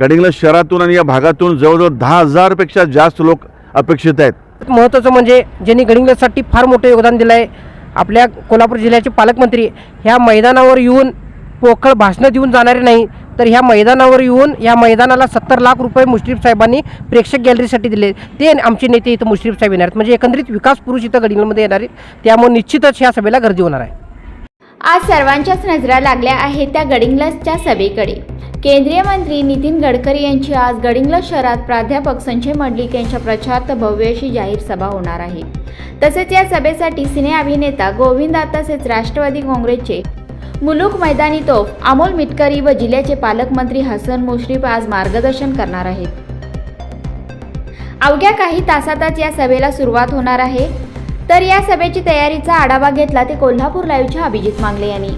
गडिंग्लज शहरातून आणि या भागातून जवळजवळ दहा हजारपेक्षा जास्त लोक अपेक्षित आहेत. महत्त्वाचं म्हणजे ज्यांनी गडिंग्लजसाठी फार मोठं योगदान दिलं आहे आपल्या कोल्हापूर जिल्ह्याचे पालकमंत्री ह्या मैदानावर येऊन पोकळ भाषणं देऊन जाणारे नाही तर ह्या मैदानावर येऊन या मैदानाला सत्तर लाख रुपये मुश्रीफ साहेबांनी प्रेक्षक गॅलरीसाठी दिले. ते आमचे नेते इथं मुश्रीफ साहेब येणार आहेत. म्हणजे एकंदरीत विकास पुरुष इथं गडिंग्लजमध्ये येणार आहेत. त्यामुळे निश्चितच ह्या सभेला गर्दी होणार आहे. आज सर्वांच्याच नजरा लागल्या आहेत त्या गडिंग्लजच्या सभेकडे. केंद्रीय मंत्री नितीन गडकरी यांची आज गडिंग्लज शहरात प्राध्यापक संजय मंडलिक यांच्या प्रचारार्थ भव्य अशी जाहीर सभा होणार आहे. तसेच या सभेसाठी सिने अभिनेता गोविंदा तसेच राष्ट्रवादी काँग्रेसचे मुलुक मैदानी तोफ अमोल मिटकरी व जिल्ह्याचे पालकमंत्री हसन मुश्रीफ आज मार्गदर्शन करणार आहेत. अवघ्या काही तासातच या सभेला सुरुवात होणार आहे. तर या सभेची तयारीचा आढावा घेतला ते कोल्हापूर लाईव्हच्या अभिजित मांगले यांनी.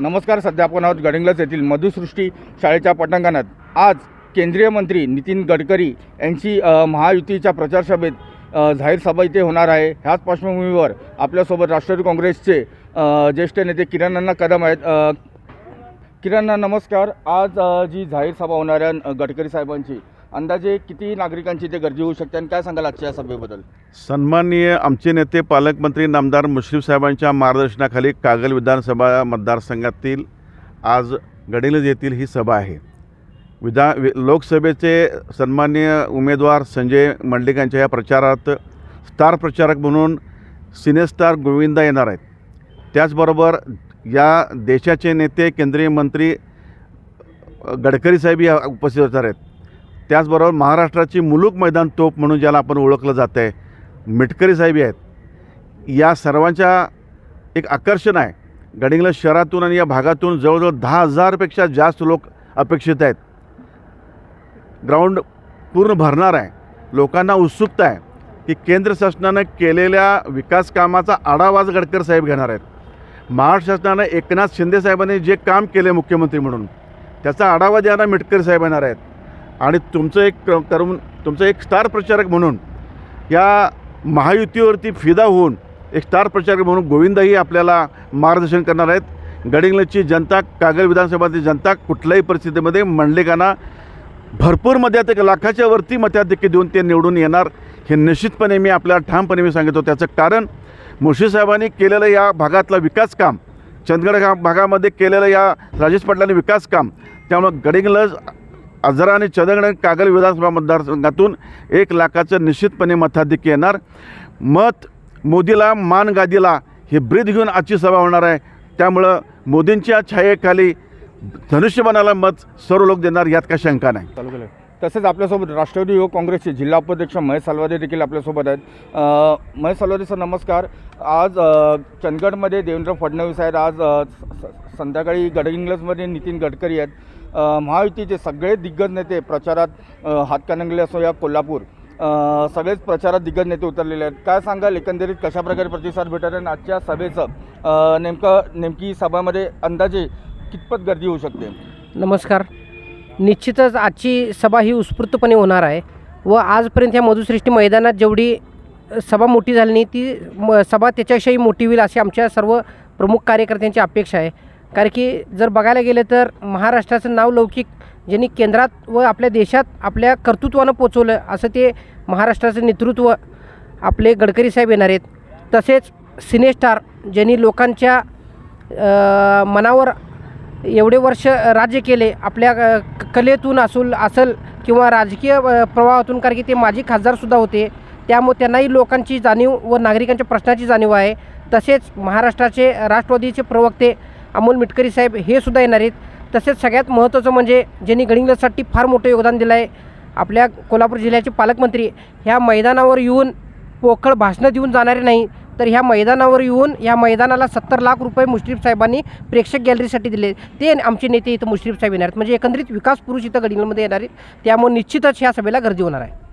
नमस्कार सध्या आपण आहोत गडिंगलज येथील मधुसृष्टी शाळेच्या पटांगणात. आज केंद्रीय मंत्री नितीन गडकरी यांची महायुतीच्या प्रचार सभेत जाहीर सभा इथे होणार आहे. ह्याच पार्श्वभूमीवर आपल्यासोबत राष्ट्रवादी काँग्रेसचे ज्येष्ठ नेते किरणांना कदम आहेत. किरणांना नमस्कार. आज जी जाहीर सभा होणार आहे गडकरी साहेबांची. अंदाजे किती नागरिकांची ते गर्दी होऊ शकते आणि काय सांगाल आजच्या या सभेबद्दल? सन्माननीय आमचे नेते पालकमंत्री नामदार मुश्रीफ साहेबांच्या मार्गदर्शनाखाली कागल विधानसभा मतदारसंघातील आज गडिलज येथील ही सभा आहे. विधा वि लोकसभेचे सन्मान्य उमेदवार संजय मंडलिक यांच्या या प्रचारात स्टार प्रचारक म्हणून सिनेस्टार गोविंदा येणार आहेत. त्याचबरोबर या देशाचे नेते केंद्रीय मंत्री गडकरी साहेब या उपस्थित होणार आहेत. त्याचबरोबर महाराष्ट्राची मुलूक मैदान तोप म्हणून ज्याला आपण ओळखलं जातं आहे मिटकरी साहेब आहेत. या सर्वांच्या एक आकर्षण आहे. गडिंग्लज शहरातून आणि या भागातून जवळजवळ दहा हजारपेक्षा जास्त लोक अपेक्षित आहेत. ग्राउंड पूर्ण भरणार आहे. लोकांना उत्सुकता आहे की केंद्र शासनानं केलेल्या विकास कामाचा आढावाच गडकर साहेब घेणार आहेत. महाराष्ट्र शासनानं एकनाथ शिंदे साहेबांनी जे काम केले मुख्यमंत्री म्हणून त्याचा आढावा द्यायला मिटकरी साहेब येणार आहेत आणि तुमचं एक करून तुमचं एक स्टार प्रचारक म्हणून या महायुतीवरती फिदा होऊन एक स्टार प्रचारक म्हणून गोविंदही आपल्याला मार्गदर्शन करणार आहेत. गडिंग्लजची जनता कागल विधानसभाची जनता कुठल्याही परिस्थितीमध्ये मंडलिकांना भरपूर मध्यात लाखाच्या वरती मताधिक्य देऊन ते निवडून येणार हे निश्चितपणे मी आपल्याला ठामपणे मी सांगितलं त्याचं कारण मुळशी साहेबांनी केलेलं या भागातलं विकास काम चंदगड भागामध्ये केलेलं या राजेश पाटलांनी विकास काम त्यामुळं गडिंग्लज आजरा आणि चंदगड कागल विधानसभा मतदारसंघातून एक लाखाचं निश्चितपणे मताधिक येणार. मत मोदीला मान गादीला हे ब्रीद घेऊन आजची सभा होणार आहे. त्यामुळं मोदींच्या छायेखाली धनुष्यबाणाला मत सर्व लोक देणार यात काही शंका नाही. चालू तसेच आपल्यासोबत राष्ट्रवादी युवक काँग्रेसचे जिल्हा उपाध्यक्ष महेश सालवादे देखील आपल्यासोबत आहेत. महेश सालवादे सर नमस्कार. आज चंदगडमध्ये देवेंद्र फडणवीस आहेत. आज स- स- संध्याकाळी गडहिंग्लजमध्ये नितीन गडकरी आहेत. महायुतीचे सगळे दिग्गज नेते प्रचारात हातकानंगले असो या कोल्हापूर सगळेच प्रचारात दिग्गज नेते उतरलेले आहेत. काय सांगाल? एकंदरीत कशाप्रकारे प्रतिसाद भेटत आहे? आणि आजच्या सभेचं नेमकं नेमकी सभामध्ये अंदाजे कितपत गर्दी होऊ शकते? नमस्कार. निश्चितच आजची सभा ही उत्स्फूर्तपणे होणार आहे व आजपर्यंत ह्या मधुसृष्टी मैदानात जेवढी सभा मोठी झाली नाही ती म सभा त्याच्याविषयी मोठी होईल अशी आमच्या सर्व प्रमुख कार्यकर्त्यांची अपेक्षा आहे. कारण की जर बघायला गेलं तर महाराष्ट्राचं नाव लौकिक ज्यांनी केंद्रात व आपल्या देशात आपल्या कर्तृत्वानं पोचवलं असं ते महाराष्ट्राचं नेतृत्व आपले गडकरी साहेब येणार आहेत. तसेच सिनेस्टार ज्यांनी लोकांच्या मनावर एवढे वर्ष राज्य केले आपल्या क- कलेतून असूल असल किंवा राजकीय प्रवाहातून कारण की ते माजी खासदारसुद्धा होते. त्यामुळे त्यांनाही लोकांची जाणीव व नागरिकांच्या प्रश्नाची जाणीव आहे. तसेच महाराष्ट्राचे राष्ट्रवादीचे प्रवक्ते अमोल मिटकरी साहेब हे सुद्धा येणार आहेत. तसेच सगळ्यात महत्त्वाचं म्हणजे ज्यांनी गडिंग्लजसाठी फार मोठं योगदान दिलं आहे आपल्या कोल्हापूर जिल्ह्याचे पालकमंत्री ह्या मैदानावर येऊन पोकळ भाषणं देऊन जाणारे नाही. तर ह्या मैदानावर येऊन या मैदानाला सत्तर लाख रुपये मुश्रीफ साहेबांनी प्रेक्षक गॅलरीसाठी दिले. ते आमचे नेते इथं मुश्रीफ साहेब येणार आहेत. म्हणजे एकंदरीत विकास पुरुष इथं गडिंगलमध्ये येणार आहेत. त्यामुळे निश्चितच ह्या सभेला गर्दी होणार आहे.